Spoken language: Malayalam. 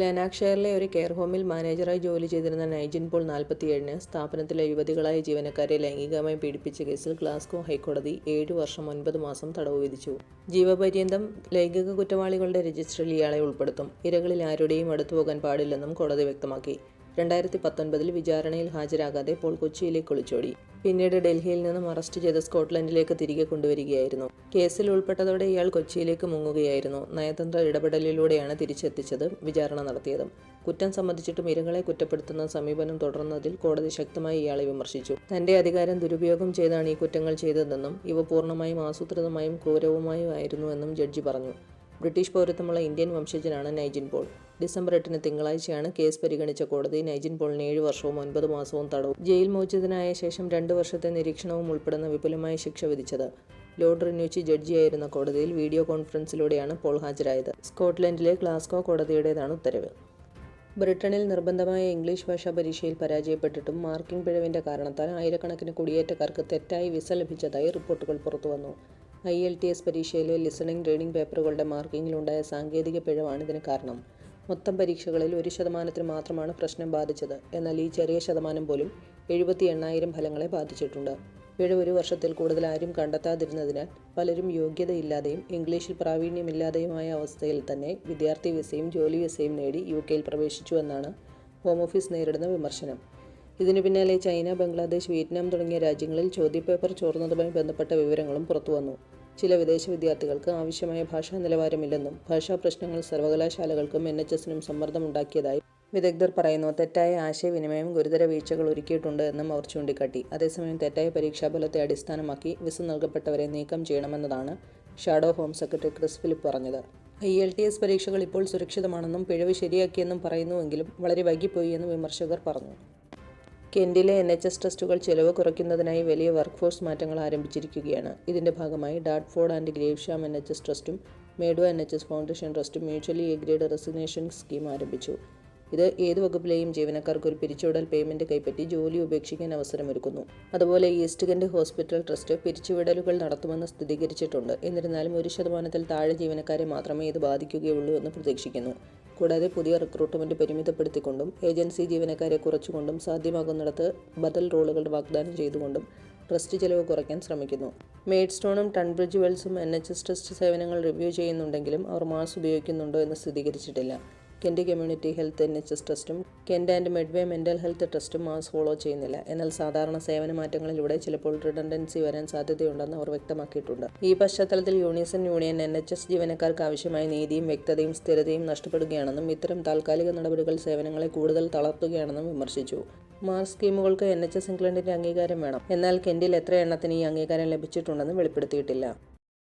ലെനാക്ഷയറിലെ ഒരു കെയർ ഹോമിൽ മാനേജറായി ജോലി ചെയ്തിരുന്ന നൈജിൻ പോൾ നാൽപ്പത്തിയേഴിന് സ്ഥാപനത്തിലെ യുവതികളായ ജീവനക്കാരെ ലൈംഗികമായി പീഡിപ്പിച്ച കേസിൽ ഗ്ലാസ്കോ ഹൈക്കോടതി ഏഴു വർഷം ഒൻപത് മാസം തടവ് വിധിച്ചു. ജീവപര്യന്തം ലൈംഗിക കുറ്റവാളികളുടെ രജിസ്റ്ററിൽ ഇയാളെ ഉൾപ്പെടുത്തും. ഇരകളിൽ ആരുടെയും അടുത്തു പോകാൻ പാടില്ലെന്നും കോടതി വ്യക്തമാക്കി. രണ്ടായിരത്തി പത്തൊൻപതിൽ വിചാരണയിൽ ഹാജരാകാതെ പോൾ കൊച്ചിയിലേക്ക് ഒളിച്ചോടി. പിന്നീട് ഡൽഹിയിൽ നിന്നും അറസ്റ്റ് ചെയ്ത് സ്കോട്ട്ലൻഡിലേക്ക് തിരികെ കൊണ്ടുവരികയായിരുന്നു. കേസിൽ ഉൾപ്പെട്ടതോടെ ഇയാൾ കൊച്ചിയിലേക്ക് മുങ്ങുകയായിരുന്നു. നയതന്ത്ര ഇടപെടലിലൂടെയാണ് തിരിച്ചെത്തിച്ചത് വിചാരണ നടത്തിയതും. കുറ്റം സംബന്ധിച്ചിട്ടും ഇരകളെ കുറ്റപ്പെടുത്തുന്ന സമീപനം തുടർന്നതിൽ കോടതി ശക്തമായി ഇയാളെ വിമർശിച്ചു. തന്റെ അധികാരം ദുരുപയോഗം ചെയ്താണ് ഈ കുറ്റങ്ങൾ ചെയ്തതെന്നും ഇവ പൂർണമായും ആസൂത്രിതമായും ക്രൂരവുമായും ആയിരുന്നുവെന്നും ജഡ്ജി പറഞ്ഞു. ബ്രിട്ടീഷ് പൗരത്വമുള്ള ഇന്ത്യൻ വംശജനാണ് നൈജിൻ പോൾ. ഡിസംബർ എട്ടിന് തിങ്കളാഴ്ചയാണ് കേസ് പരിഗണിച്ച കോടതി നൈജിൻ പോളിന് ഏഴ് വർഷവും ഒൻപത് മാസവും തടവും. ജയിൽ മോചിതനായ ശേഷം രണ്ട് വർഷത്തെ നിരീക്ഷണവും ഉൾപ്പെടുന്ന വിപുലമായ ശിക്ഷ വിധിച്ചത്. ലോർഡ് റിന്യൂച്ചി ജഡ്ജിയായിരുന്ന കോടതിയിൽ വീഡിയോ കോൺഫറൻസിലൂടെയാണ് പോൾ ഹാജരായത്. സ്കോട്ട്ലൻഡിലെ ഗ്ലാസ്കോ കോടതിയുടേതാണ് ഉത്തരവ്. ബ്രിട്ടനിൽ നിർബന്ധമായ ഇംഗ്ലീഷ് ഭാഷാ പരീക്ഷയിൽ പരാജയപ്പെട്ടിട്ടും മാർക്കിംഗ് പിഴവിന്റെ കാരണത്താൽ ആയിരക്കണക്കിന് കുടിയേറ്റക്കാർക്ക് തെറ്റായി വിസ ലഭിച്ചതായി റിപ്പോർട്ടുകൾ പുറത്തുവന്നു. ഐ എൽ ടി എസ് പരീക്ഷയിലെ ലിസണിംഗ് റീഡിംഗ് പേപ്പറുകളുടെ മാർക്കിങ്ങിലുണ്ടായ സാങ്കേതിക പിഴവാണ് ഇതിന് കാരണം. മൊത്തം പരീക്ഷകളിൽ ഒരു ശതമാനത്തിന് മാത്രമാണ് പ്രശ്നം ബാധിച്ചത്. എന്നാൽ ഈ ചെറിയ ശതമാനം പോലും എഴുപത്തി എണ്ണായിരം ഫലങ്ങളെ ബാധിച്ചിട്ടുണ്ട്. പിഴ ഒരു വർഷത്തിൽ കൂടുതൽ ആരും കണ്ടെത്താതിരുന്നതിനാൽ പലരും യോഗ്യതയില്ലാതെയും ഇംഗ്ലീഷിൽ പ്രാവീണ്യമില്ലാതെയുമായ അവസ്ഥയിൽ തന്നെ വിദ്യാർത്ഥി വിസയും ജോലി വിസയും നേടി യു കെയിൽ പ്രവേശിച്ചു എന്നാണ് ഹോം ഓഫീസ് നേരിടുന്ന വിമർശനം. ഇതിനു പിന്നാലെ ചൈന ബംഗ്ലാദേശ് വിയറ്റ്നാം തുടങ്ങിയ രാജ്യങ്ങളിൽ ചോദ്യപേപ്പർ ചോർന്നതുമായി ബന്ധപ്പെട്ട വിവരങ്ങളും പുറത്തുവന്നു ചില വിദേശ വിദ്യാർത്ഥികൾക്ക് ആവശ്യമായ ഭാഷാ നിലവാരമില്ലെന്നും ഭാഷാ പ്രശ്നങ്ങൾ സർവകലാശാലകൾക്കും എൻ എച്ച് എസിനും സമ്മർദ്ദമുണ്ടാക്കിയതായി വിദഗ്ധർ പറയുന്നു. തെറ്റായ ആശയവിനിമയം ഗുരുതര വീഴ്ചകൾ ഒരുക്കിയിട്ടുണ്ട് എന്നും അവർ ചൂണ്ടിക്കാട്ടി. അതേസമയം തെറ്റായ പരീക്ഷാഫലത്തെ അടിസ്ഥാനമാക്കി വിസ നൽകപ്പെട്ടവരെ നീക്കം ചെയ്യണമെന്നതാണ് shadow home secretary Chris Philp പറഞ്ഞത്. ഐ എൽ ടി എസ് പരീക്ഷകൾ ഇപ്പോൾ സുരക്ഷിതമാണെന്നും പിഴവ് ശരിയാക്കിയെന്നും പറയുന്നുവെങ്കിലും വളരെ വൈകിപ്പോയി എന്ന് വിമർശകർ പറഞ്ഞു. കെൻഡിലെ എൻ എച്ച് എസ് ടെസ്റ്റുകൾ ചെലവ് കുറയ്ക്കുന്നതിനായി വലിയ വർക്ക് ഫോഴ്സ് മാറ്റങ്ങൾ ആരംഭിച്ചിരിക്കുകയാണ്. ഇതിന്റെ ഭാഗമായി Dartford and Gravesham N H S ട്രസ്റ്റും Medway N H S foundation ട്രസ്റ്റും mutually agreed resignation scheme ആരംഭിച്ചു. ഇത് ഏത് വകുപ്പിലെയും ജീവനക്കാർക്ക് ഒരു പിരിച്ചുവിടൽ പേയ്മെന്റ് കൈപ്പറ്റി ജോലി ഉപേക്ഷിക്കാൻ അവസരമൊരുക്കുന്നു. അതുപോലെ ഈസ്റ്റ് കെൻഡ് ഹോസ്പിറ്റൽ ട്രസ്റ്റ് പിരിച്ചുവിടലുകൾ നടത്തുമെന്ന് സ്ഥിരീകരിച്ചിട്ടുണ്ട്. എന്നിരുന്നാലും ഒരു ശതമാനത്തിൽ താഴെ ജീവനക്കാരെ മാത്രമേ ഇത് ബാധിക്കുകയുള്ളൂ എന്ന് പ്രതീക്ഷിക്കുന്നു. കൂടാതെ പുതിയ റിക്രൂട്ട്മെന്റ് പരിമിതപ്പെടുത്തിക്കൊണ്ടും ഏജൻസി ജീവനക്കാരെ കുറച്ചുകൊണ്ടും സാധ്യമാകുന്നിടത്ത് ബദൽ റോളുകൾ വാഗ്ദാനം ചെയ്തുകൊണ്ടും ട്രസ്റ്റ് ചെലവ് കുറയ്ക്കാൻ ശ്രമിക്കുന്നു. മെയ്ഡ്സ്റ്റോണും ടൺബ്രിഡ്ജ് വെൽസും എൻ എച്ച് എസ് ട്രസ്റ്റ് സേവനങ്ങൾ റിവ്യൂ ചെയ്യുന്നുണ്ടെങ്കിലും അവർ മാസ് ഉപയോഗിക്കുന്നുണ്ടോ എന്ന് സ്ഥിരീകരിച്ചിട്ടില്ല. Kent community health N H S ട്രസ്റ്റും Kent and Medway mental health ട്രസ്റ്റും MARS follow ചെയ്യുന്നില്ല. എന്നാൽ സാധാരണ സേവന മാറ്റങ്ങളിലൂടെ ചിലപ്പോൾ റിഡൻഡൻസി വരാൻ സാധ്യതയുണ്ടെന്ന് അവർ വ്യക്തമാക്കിയിട്ടുണ്ട്. ഈ പശ്ചാത്തലത്തിൽ Unison union N H S ജീവനക്കാർക്ക് ആവശ്യമായ നീതിയും വ്യക്തതയും സ്ഥിരതയും നഷ്ടപ്പെടുകയാണെന്നും ഇത്തരം താൽക്കാലിക നടപടികൾ സേവനങ്ങളെ കൂടുതൽ തളർത്തുകയാണെന്നും വിമർശിച്ചു. മാർസ് സ്കീമുകൾക്ക് എൻ എച്ച് എസ് ഇംഗ്ലണ്ടിന്റെ അംഗീകാരം വേണം. എന്നാൽ കെൻഡിൽ എത്ര എണ്ണത്തിന് ഈ അംഗീകാരം ലഭിച്ചിട്ടുണ്ടെന്ന് വെളിപ്പെടുത്തിയിട്ടില്ല.